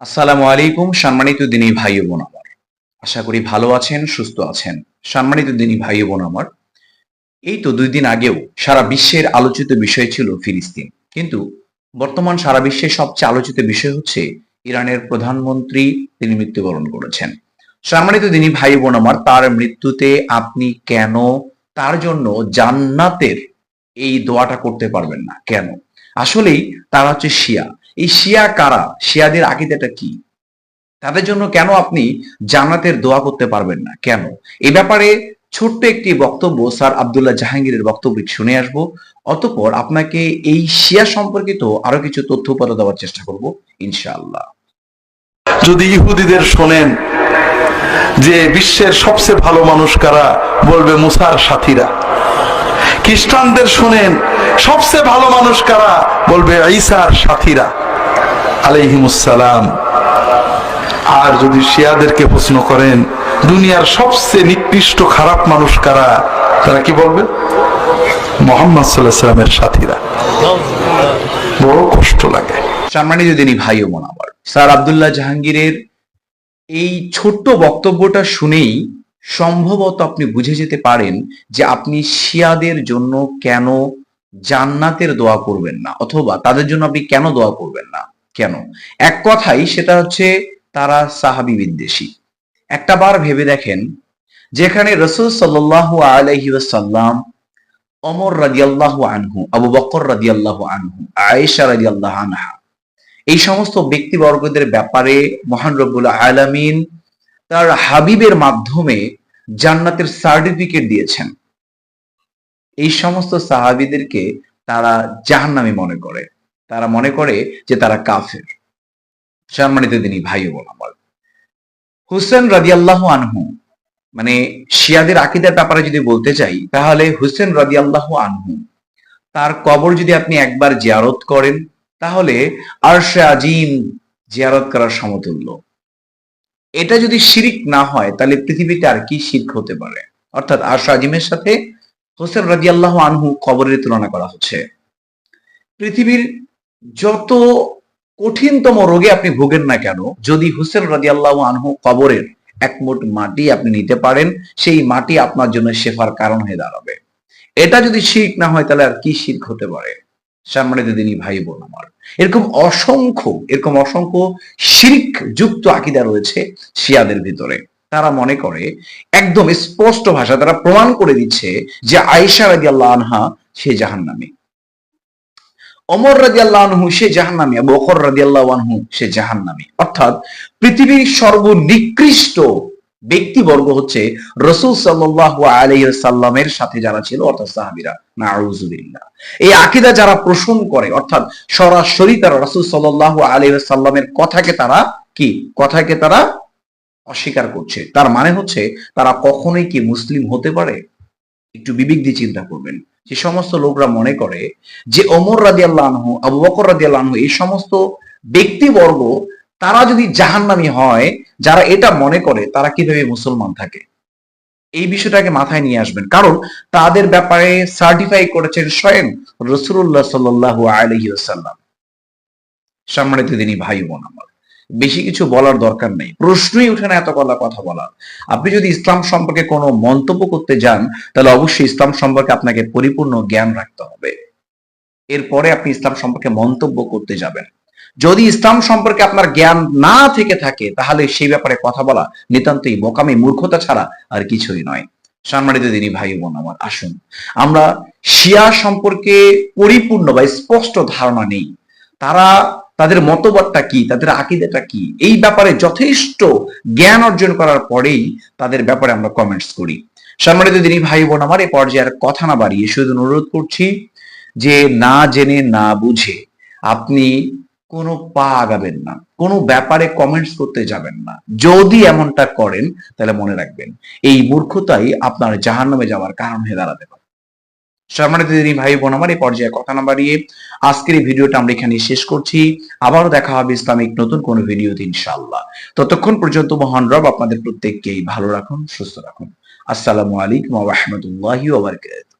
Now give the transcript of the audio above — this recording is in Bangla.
আসসালামু আলাইকুম সম্মানিত দিনী ভাই বোন আমার। আশা করি ভালো আছেন, সুস্থ আছেন। সম্মানিত দিনী ভাই বোন আমার, এই তো দুই দিন আগেও সারা বিশ্বের আলোচিত বিষয় ছিল ফিলিস্তিন। কিন্তু বর্তমান সারা বিশ্বের সবচেয়ে আলোচিত বিষয় হচ্ছে ইরানের প্রধানমন্ত্রী, তিনি মৃত্যুবরণ করেছেন। সম্মানিত দিনী ভাই বোন আমার, তার মৃত্যুতে আপনি কেন, তার জন্য জান্নাতের এই দোয়াটা করতে পারবেন না। কেন? আসলেই তারা হচ্ছে শিয়া। এই শিয়া কারা? শিয়াদের আকিদাটা কি? তাদের জন্য কেন আপনি জান্নাতের দোয়া করতে পারবেন না? কেন? এই ব্যাপারে ছোট্ট একটি বক্তব্য স্যার আবদুল্লাহ জাহাঙ্গীরের বক্তব্য শুনে আসব। অতঃপর আপনাকে এই শিয়া সম্পর্কিত আরও কিছু তথ্য উপাত্ত দেওয়ার চেষ্টা করব, ইনশাআল্লাহ। যদি ইহুদিদের শোনেন যে বিশ্বের সবচেয়ে ভালো মানুষ কারা, বলবে মুসার সাথীরা। খ্রিস্টানদের শোনেন, সবচেয়ে ভালো মানুষ কারা? বলবে ঈসার সাথীরা আলাইহিমুসালাম আর যদি শিয়াদেরকে প্রশ্ন করেন, দুনিয়ার সবচেয়ে নিকৃষ্ট খারাপ মানুষ কারা, তারা কি বলবে? মোহাম্মদ সাল্লাহ সাল্লামের সাথীরা। বড় কষ্ট লাগে। সম্মানিত দিনী ভাই ও আমার, স্যার আব্দুল্লাহ জাহাঙ্গীরের এই ছোট্ট বক্তব্যটা শুনেই সম্ভবত আপনি বুঝে যেতে পারেন যে আপনি শিয়াদের জন্য কেন জান্নাতের দোয়া করবেন না, অথবা তাদের জন্য আপনি কেন দোয়া করবেন না, কেন? এক কথাই সেটা হচ্ছে তারা সাহাবি বিদ্বেষী। একটা বার ভেবে দেখেন, যেখানে রসুল সাল্লাহ আলহি সাল্লাম অমর রাদিয়াল্লাহু আনহু, আবু বকর রাদিয়াল্লাহু আনহু, আয়েশা রাদিয়াল্লাহু আনহা, এই সমস্ত ব্যক্তিবর্গদের ব্যাপারে মহান রব্বুল আলামিন তার হাবিবের মাধ্যমে জান্নাতের সার্টিফিকেট দিয়েছেন। এই সমস্ত সাহাবিদেরকে তারা জাহান্নামী মনে করে। তারা মনে করে যে তারা কাফের। সম্মানিত দিনী ভাই বোন আমার। হুসেন রাদিয়াল্লাহু আনহু মানে শিয়াদের আকিদার ব্যাপারে যদি বলতে চাই, তাহলে হুসেন রাদিয়াল্লাহু আনহু, তার কবর যদি আপনি একবার জিয়ারত করেন, তাহলে আরশে আজিম জিয়ারত করার সমতুল্য। এটা যদি শিরিক না হয়, তাহলে পৃথিবীতে আর কি শির্ক হতে পারে? অর্থাৎ আরশে আজিমের সাথে হোসেন রাদিয়াল্লাহু আনহু কবরের তুলনা করা হচ্ছে। পৃথিবীর যত কঠিনতম রোগে আপনি ভোগেন না কেন, যদি হুসেন রাদিয়াল্লাহু আনহু কবরের এক মুঠ মাটি আপনি নিতে পারেন, সেই মাটি আপনার জন্য শেফার কারণ হয়ে দাঁড়াবে। এটা যদি শির্ক না হয়, তাহলে আর কি শির্ক হতে পারে? সম্মানিত দিনই ভাই বোন আমার। এরকম অসংখ্য এরকম অসংখ্য শির্ক যুক্ত আকিদা রয়েছে শিয়াদের ভিতরে। তারা মনে করে, একদম স্পষ্ট ভাষা তারা প্রমাণ করে দিচ্ছে যে আয়েশা রাজি আল্লাহ আনহা সে জাহান্নামী। অমর রাজি আল্লাহ আনহু সে জাহান্নামী বকর রাজি আল্লাহ আনহু সে জাহান্নামী। অর্থাৎ পৃথিবীর সর্বনিকৃষ্ট ব্যক্তিবর্গ হচ্ছে রসুল সাল্লাহ আলাইসাল্লামের সাথে যারা ছিল, অর্থাৎ সাহাবিরা। নাউজুবিল্লাহ। এই আকিদা যারা পোষণ করে, অর্থাৎ সরাসরি তারা রসুল সাল্লাহ আলাইসাল্লামের কথাকে তারা কি? কথাকে তারা অস্বীকার করছে। তার মানে হচ্ছে, তারা কখনোই কি মুসলিম হতে পারে? একটু বিবেক দিয়ে চিন্তা করবেন। যে সমস্ত লোকরা মনে করে যে অমর রাজি আল্লাহ আবু বকর রাজি আল্লাহ এই সমস্ত ব্যক্তিবর্গ তারা যদি জাহান্নামী হয়, যারা এটা মনে করে, তারা কীভাবে মুসলমান থাকে? এই বিষয়টাকে মাথায় নিয়ে আসবেন। কারণ তাদের ব্যাপারে সার্টিফাই করেছেন স্বয়ং রসুল্লাহ সাল্লাহ আলহি আসাল্লাম সম্মানিত দিনই ভাই বোন আমার, বেশি কিছু বলার দরকার নেই। প্রশ্নই উঠে না এত কলা কথা বলার। আপনি যদি ইসলাম সম্পর্কে কোনো মন্তব্য করতে যান, তাহলে অবশ্যই ইসলাম সম্পর্কে আপনাকে পরিপূর্ণ জ্ঞান রাখতে হবে। এরপরে আপনি ইসলাম সম্পর্কে মন্তব্য করতে যাবেন। যদি ইসলাম সম্পর্কে আপনার জ্ঞান না থেকে থাকে, তাহলে সেই ব্যাপারে কথা বলা নিতান্তই বোকামি মূর্খতা ছাড়া আর কিছুই নয়। সম্মানিত দিনী ভাই বোন আমার, আসুন। আমরা শিয়া সম্পর্কে পরিপূর্ণ বা স্পষ্ট ধারণা নেই। তারা তাদের মতবাদটা কি, তাদের আকিদাটা কি, এই ব্যাপারে যথেষ্ট জ্ঞান অর্জন করার পরেই তাদের ব্যাপারে আমরা কমেন্টস করি। সম্মানিত দিনী ভাই বোন আমার এই পর্যায়ে আর কথা না বাড়িয়ে শুধু অনুরোধ করছি যে না জেনে না বুঝে আপনি কোনো পা আগাবেন না, কোনো ব্যাপারে কমেন্টস করতে যাবেন না। যদি এমনটা করেন, তাহলে মনে রাখবেন, এই মূর্খতাই আপনার জাহান নামে যাওয়ার কারণ হয়ে দাঁড়াতে পারে। সম্মানিত ভাই বোন, আমার এই পর্যায়ে কথা না বাড়িয়ে আজকের এই ভিডিওটা আমরা এখানে শেষ করছি। আবারও দেখা হবে ইসলামিক নতুন কোনো ভিডিওতে, ইনশাআল্লাহ। ততক্ষণ পর্যন্ত মহান রব আপনাদের প্রত্যেককেই ভালো রাখুন, সুস্থ রাখুন। আসসালামু আলাইকুম ওয়া রাহমাতুল্লাহি ওয়া বারাকাতুহু।